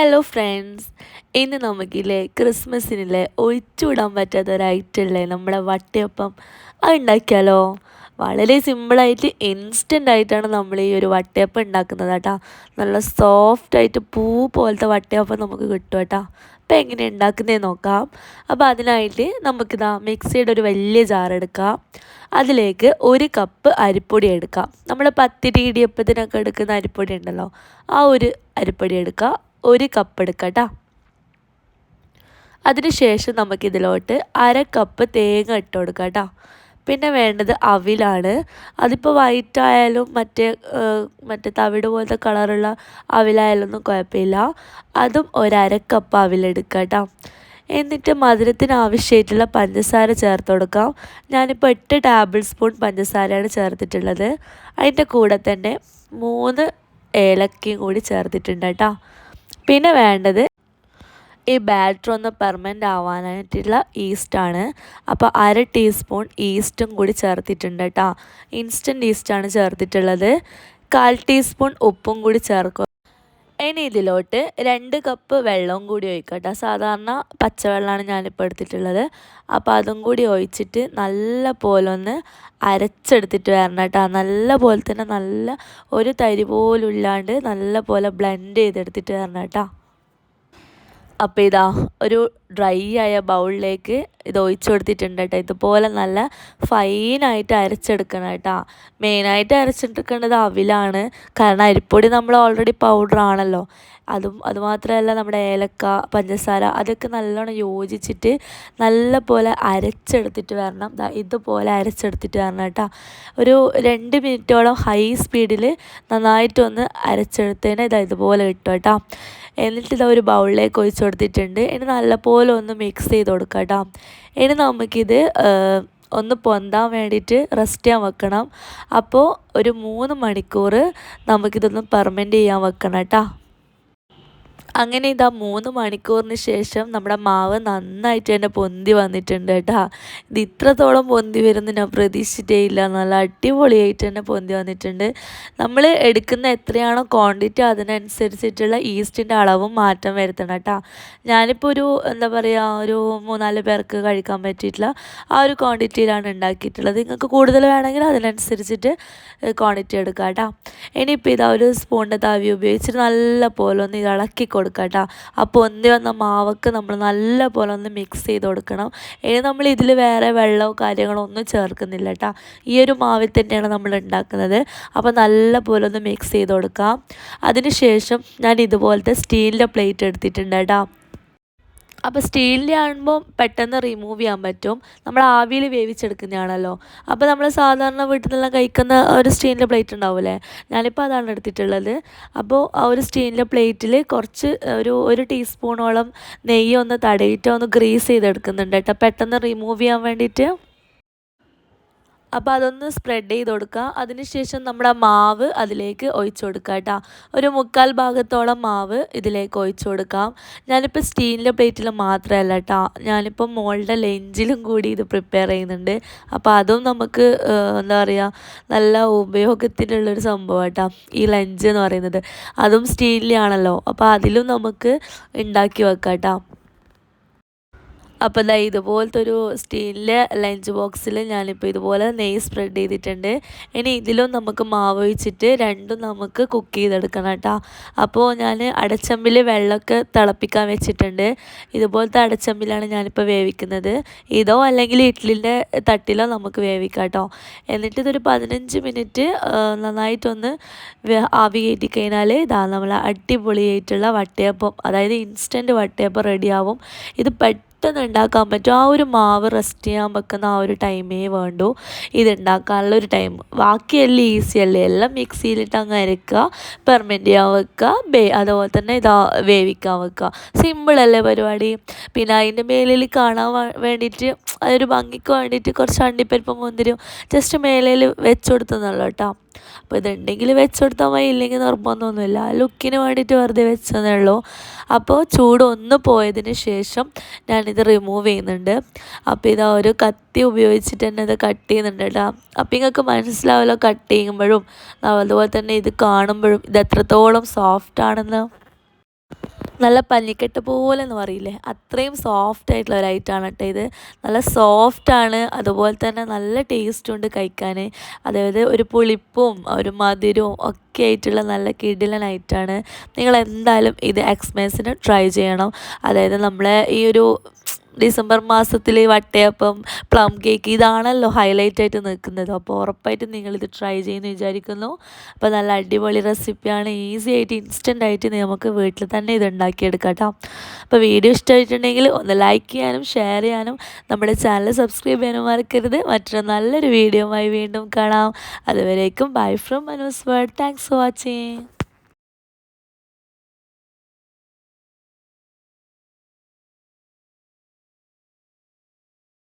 Hello friends ഇന്ന് നമുക്കില്ലേ ക്രിസ്മസിനില്ലേ ഒഴിച്ചുവിടാൻ പറ്റാത്ത ഒരു ഐറ്റമല്ലേ നമ്മുടെ വട്ടയപ്പം. അത് ഉണ്ടാക്കിയാലോ? വളരെ സിമ്പിളായിട്ട് ഇൻസ്റ്റന്റ് ആയിട്ടാണ് നമ്മൾ ഈ ഒരു വട്ടയപ്പം ഉണ്ടാക്കുന്നത് കേട്ടോ. നല്ല സോഫ്റ്റ് ആയിട്ട് പൂ പോലത്തെ വട്ടയപ്പം നമുക്ക് കിട്ടും കേട്ടോ. അപ്പം എങ്ങനെ ഉണ്ടാക്കുന്നതെന്ന് നോക്കാം. അപ്പോൾ അതിനായിട്ട് നമുക്കിതാ മിക്സിയുടെ ഒരു വലിയ ജാർ എടുക്കാം. അതിലേക്ക് ഒരു കപ്പ് അരിപ്പൊടി എടുക്കാം. നമ്മൾ പത്തിരി ഇടിയപ്പത്തിനൊക്കെ എടുക്കുന്ന അരിപ്പൊടി ഉണ്ടല്ലോ ആ ഒരു അരിപ്പൊടി എടുക്കുക ഒരു കപ്പ് എടുക്കുക കേട്ടോ അതിനുശേഷം നമുക്കിതിലോട്ട് അര കപ്പ് തേങ്ങ ഇട്ട് കൊടുക്കുക കേട്ടോ പിന്നെ വേണ്ടത് അവിലാണ്. അതിപ്പോൾ വൈറ്റ് ആയാലും മറ്റേ മറ്റേ തവിട് പോലത്തെ കളറുള്ള അവിലായാലൊന്നും കുഴപ്പമില്ല. അതും ഒരര കപ്പ് എന്നിട്ട് മധുരത്തിന് ആവശ്യമായിട്ടുള്ള പഞ്ചസാര ചേർത്ത് കൊടുക്കാം. ഞാനിപ്പോൾ എട്ട് ടേബിൾ സ്പൂൺ പഞ്ചസാരയാണ് ചേർത്തിട്ടുള്ളത്. അതിന്റെ കൂടെ തന്നെ മൂന്ന് ഏലക്കയും കൂടി ചേർത്തിട്ടുണ്ട് കേട്ടോ. പിന്നെ വേണ്ടത് ഈ ബാറ്റർ ഒന്ന് പെർമനന്റ് ആവാനായിട്ടുള്ള ഈസ്റ്റാണ് അപ്പോൾ അര ടീസ്പൂൺ ഈസ്റ്റും കൂടി ചേർത്തിട്ടുണ്ട് കേട്ടോ ഇൻസ്റ്റന്റ് ഈസ്റ്റാണ് ചേർത്തിട്ടുള്ളത്. കാൽ ടീസ്പൂൺ ഉപ്പും കൂടി ചേർക്കുക ഇനി ഇതിലോട്ട് രണ്ട് കപ്പ് വെള്ളവും കൂടി ഒഴിക്കട്ടെ. സാധാരണ പച്ചവെള്ളമാണ് ഞാനിപ്പോൾ എടുത്തിട്ടുള്ളത്. അപ്പോൾ അതും കൂടി ഒഴിച്ചിട്ട് നല്ല പോലെ ഒന്ന് അരച്ചെടുത്തിട്ട് വരണം കേട്ടോ. നല്ല പോലെ തന്നെ നല്ല ഒരു തരി പോലും ഇല്ലാണ്ട് നല്ല പോലെ ബ്ലെൻഡ് ചെയ്തെടുത്തിട്ട് വരണം കേട്ടോ. അപ്പോൾ ഇതാ ഒരു ഡ്രൈ ആയ ബൗളിലേക്ക് ഇത് ഒഴിച്ചു കൊടുത്തിട്ടുണ്ട് കേട്ടോ ഇതുപോലെ നല്ല ഫൈനായിട്ട് അരച്ചെടുക്കണം കേട്ടോ. മെയിനായിട്ട് അരച്ചെടുക്കേണ്ടത് അവിലാണ്. കാരണം അരിപ്പൊടി നമ്മൾ ഓൾറെഡി പൗഡർ ആണല്ലോ. അതും അതുമാത്രമല്ല നമ്മുടെ ഏലക്ക പഞ്ചസാര അതൊക്കെ നല്ലോണം യോജിച്ചിട്ട് നല്ല പോലെ അരച്ചെടുത്തിട്ട് വരണം. ഇതുപോലെ അരച്ചെടുത്തിട്ട് വരണം കേട്ടോ. ഒരു രണ്ട് മിനിറ്റോളം ഹൈ സ്പീഡിൽ നന്നായിട്ടൊന്ന് അരച്ചെടുത്തതിന് ഇതാ ഇതുപോലെ കിട്ടും കേട്ടോ. എന്നിട്ട് ഇതാ ഒരു ബൗളിലേക്ക് ഒഴിച്ചു കൊടുത്തിട്ടുണ്ട് ഇനി നല്ലപോലെ ഒന്ന് മിക്സ് ചെയ്ത് കൊടുക്കാം കേട്ടോ ഇനി നമുക്കിത് ഒന്ന് പൊന്താൻ വേണ്ടിയിട്ട് റെസ്റ്റ് ചെയ്യാൻ വെക്കണം. അപ്പോൾ ഒരു മൂന്ന് മണിക്കൂർ നമുക്കിതൊന്ന് പെർമെന്റ് ചെയ്യാൻ വെക്കണം കേട്ടോ അങ്ങനെ ഇതാ മൂന്ന് മണിക്കൂറിന് ശേഷം നമ്മുടെ മാവ് നന്നായിട്ട് തന്നെ പൊന്തി വന്നിട്ടുണ്ട് കേട്ടോ. ഇത് ഇത്രത്തോളം പൊന്തി വരുന്ന ഞാൻ പ്രതീക്ഷിച്ചിട്ടേ ഇല്ല. നല്ല അടിപൊളിയായിട്ട് തന്നെ പൊന്തി വന്നിട്ടുണ്ട്. നമ്മൾ എടുക്കുന്ന എത്രയാണോ ക്വാണ്ടിറ്റി അതിനനുസരിച്ചിട്ടുള്ള ഈസ്റ്റിന്റെ അളവും മാറ്റം വരുത്തണം കേട്ടോ. ഞാനിപ്പോൾ ഒരു എന്താ പറയുക ഒരു മൂന്നാൽ പേർക്ക് കഴിക്കാൻ പറ്റിയിട്ടുള്ള ആ ഒരു ക്വാണ്ടിറ്റിയിലാണ് ഉണ്ടാക്കിയിട്ടുള്ളത്. നിങ്ങൾക്ക് കൂടുതൽ വേണമെങ്കിൽ അതിനനുസരിച്ചിട്ട് ക്വാണ്ടിറ്റി എടുക്കാം കേട്ടോ. ഇനിയിപ്പോൾ ഇതാ ഒരു സ്പൂണിന്റെ താവി ഉപയോഗിച്ചിട്ട് നല്ല പോലെ ഒന്ന് ഇളക്കി കൊടുക്കുക കേട്ടോ ആ പൊന്തി വന്ന മാവൊക്കെ നമ്മൾ നല്ല പോലെ ഒന്ന് മിക്സ് ചെയ്ത് കൊടുക്കണം. ഇനി നമ്മൾ ഇതിൽ വേറെ വെള്ളമോ കാര്യങ്ങളോ ഒന്നും ചേർക്കുന്നില്ല കേട്ടോ ഈ ഒരു മാവിൽ തന്നെയാണ് നമ്മൾ ഉണ്ടാക്കുന്നത് അപ്പോൾ നല്ല പോലെ ഒന്ന് മിക്സ് ചെയ്ത് കൊടുക്കാം. അതിന് ശേഷം ഞാൻ ഇതുപോലത്തെ സ്റ്റീലിന്റെ പ്ലേറ്റ് എടുത്തിട്ടുണ്ട് കേട്ടോ. അപ്പോൾ സ്റ്റീലിന്റെ ആകുമ്പോൾ പെട്ടെന്ന് റിമൂവ് ചെയ്യാൻ പറ്റും. നമ്മൾ ആവിയിൽ വേവിച്ചെടുക്കുന്നതാണല്ലോ. അപ്പോൾ നമ്മൾ സാധാരണ വീട്ടിൽ നിന്നെല്ലാം കഴിക്കുന്ന ഒരു സ്റ്റീലിന്റെ പ്ലേറ്റ് ഉണ്ടാവില്ലേ ഞാനിപ്പോൾ അതാണ് എടുത്തിട്ടുള്ളത്. അപ്പോൾ ആ ഒരു സ്റ്റീലിന്റെ പ്ലേറ്റിൽ കുറച്ച് ഒരു ഒരു ടീസ്പൂണോളം നെയ്യ് ഒന്ന് തടയിട്ട് ഒന്ന് ഗ്രീസ് ചെയ്തെടുക്കുന്നുണ്ട് കേട്ടോ. പെട്ടെന്ന് റിമൂവ് ചെയ്യാൻ വേണ്ടിയിട്ട്. അപ്പോൾ അതൊന്ന് സ്പ്രെഡ് ചെയ്ത് കൊടുക്കുക. അതിനുശേഷം നമ്മുടെ മാവ് അതിലേക്ക് ഒഴിച്ചു കൊടുക്കുക കേട്ടോ. ഒരു മുക്കാൽ ഭാഗത്തോളം മാവ് ഇതിലേക്ക് ഒഴിച്ചു കൊടുക്കാം. ഞാനിപ്പോൾ സ്റ്റീലിന്റെ പ്ലേറ്റിൽ മാത്രമല്ല കേട്ടോ. ഞാനിപ്പോൾ മോളുടെ ലെഞ്ചിലും കൂടി ഇത് പ്രിപ്പയർ ചെയ്യുന്നുണ്ട്. അപ്പോൾ അതും നമുക്ക് എന്താ പറയുക നല്ല ഉപയോഗത്തിനുള്ളൊരു സംഭവം കേട്ടോ. ഈ ലഞ്ച് എന്ന് പറയുന്നത്. അതും സ്റ്റീലിലാണല്ലോ. അപ്പോൾ അതിലും നമുക്ക് ഉണ്ടാക്കി വെക്കാം കേട്ടോ. അപ്പോൾ ഇതാ ഇതുപോലത്തെ ഒരു സ്റ്റീലിലെ ലഞ്ച് ബോക്സിൽ ഞാനിപ്പോൾ ഇതുപോലെ നെയ്യ് സ്പ്രെഡ് ചെയ്തിട്ടുണ്ട്. ഇനി ഇതിലും നമുക്ക് മാവ് ഒഴിച്ചിട്ട് രണ്ടും നമുക്ക് കുക്ക് ചെയ്തെടുക്കണം കേട്ടോ. അപ്പോൾ ഞാൻ അടച്ചമ്പിൽ വെള്ളമൊക്കെ തിളപ്പിക്കാൻ വെച്ചിട്ടുണ്ട്. ഇതുപോലത്തെ അടച്ചമ്പിലാണ് ഞാനിപ്പോൾ വേവിക്കുന്നത്. ഇതോ അല്ലെങ്കിൽ ഇഡ്ലിന്റെ തട്ടിലോ നമുക്ക് വേവിക്കാം കേട്ടോ. എന്നിട്ട് ഇതൊരു പതിനഞ്ച് മിനിറ്റ് നന്നായിട്ടൊന്ന് ആവി കയറ്റി കഴിഞ്ഞാൽ ഇതാ നമ്മൾ അടിപൊളിയായിട്ടുള്ള വട്ടയപ്പം അതായത് ഇൻസ്റ്റന്റ് വട്ടയപ്പം റെഡിയാവും ഇത് പെട്ടെന്ന് പെട്ടെന്ന് ഉണ്ടാക്കാൻ പറ്റും. ആ ഒരു മാവ് റെസ്റ്റ് ചെയ്യാൻ വെക്കുന്ന ആ ഒരു ടൈമേ വേണ്ടൂ. ഇത് ഉണ്ടാക്കാനുള്ള ഒരു ടൈം ബാക്കിയെല്ലാം ഈസി അല്ലേ? എല്ലാം മിക്സിയിലിട്ട് അങ്ങ് അരക്കുക പെർമെന്റ് ചെയ്യാൻ വെക്കുക ബേ അതുപോലെ തന്നെ ഇതാ വേവിക്കാൻ വെക്കുക. സിമ്പിളല്ലേ പരിപാടി? പിന്നെ അതിന്റെ മേലിൽ കാണാൻ വേണ്ടിയിട്ട് അതൊരു ഭംഗിക്ക് വേണ്ടിയിട്ട് കുറച്ച് അണ്ടിപ്പരിപ്പ് മുന്തിരിയും ജസ്റ്റ് മേലയിൽ വെച്ച് കൊടുത്തെന്നുള്ളൂ കേട്ടോ. അപ്പോൾ ഇതുണ്ടെങ്കിൽ വെച്ച് കൊടുത്താൽ മതി ഇല്ലെങ്കിൽ നിർബന്ധമൊന്നുമില്ല. ലുക്കിന് വേണ്ടിയിട്ട് വെറുതെ വെച്ചതേ അപ്പോൾ ചൂട് ഒന്ന് പോയതിന് ശേഷം ഞാനിത് റിമൂവ് ചെയ്യുന്നുണ്ട്. അപ്പോൾ ഇതാ ഒരു കത്തി ഉപയോഗിച്ചിട്ട് തന്നെ ഇത് കട്ട് ചെയ്യുന്നുണ്ട് കേട്ടോ. അപ്പോൾ നിങ്ങൾക്ക് മനസ്സിലാവുമല്ലോ കട്ട് ചെയ്യുമ്പോഴും അതുപോലെ തന്നെ ഇത് കാണുമ്പോഴും ഇത് എത്രത്തോളം സോഫ്റ്റ് ആണെന്ന്. നല്ല പഞ്ഞിക്കെട്ട് പോലെ എന്ന് പറയില്ലേ? അത്രയും സോഫ്റ്റ് ആയിട്ടുള്ള ഒരു ഐറ്റമാണ് കേട്ടോ ഇത്. നല്ല സോഫ്റ്റാണ് അതുപോലെ തന്നെ നല്ല ടേസ്റ്റും ഉണ്ട് കഴിക്കാൻ അതായത് ഒരു പുളിപ്പും ഒരു മധുരവും ഒക്കെ ആയിട്ടുള്ള നല്ല കിടിലൻ ഐറ്റമാണ് നിങ്ങൾ എന്തായാലും ഇത് എക്സ്മേസിന് ട്രൈ ചെയ്യണം. അതായത് നമ്മളെ ഈ ഒരു ഡിസംബർ മാസത്തിൽ വട്ടയപ്പം പ്ലം കേക്ക് ഇതാണല്ലോ ഹൈലൈറ്റ് ആയിട്ട് നിൽക്കുന്നത്. അപ്പോൾ ഉറപ്പായിട്ടും നിങ്ങളിത് ട്രൈ ചെയ്യുമെന്ന് വിചാരിക്കുന്നു. അപ്പോൾ നല്ല അടിപൊളി റെസിപ്പിയാണ് ഈസി ആയിട്ട് ഇൻസ്റ്റന്റ് ആയിട്ട് നമുക്ക് വീട്ടിൽ തന്നെ ഇത് ഉണ്ടാക്കിയെടുക്കാം കേട്ടോ. അപ്പോൾ വീഡിയോ ഇഷ്ടമായിട്ടുണ്ടെങ്കിൽ ഒന്ന് ലൈക്ക് ചെയ്യാനും ഷെയർ ചെയ്യാനും നമ്മുടെ ചാനൽ സബ്സ്ക്രൈബ് ചെയ്യാനും മറക്കരുത്. മറ്റൊരു നല്ലൊരു വീഡിയോയുമായി വീണ്ടും കാണാം. അതുവരേക്കും bye from Manos thanks for watching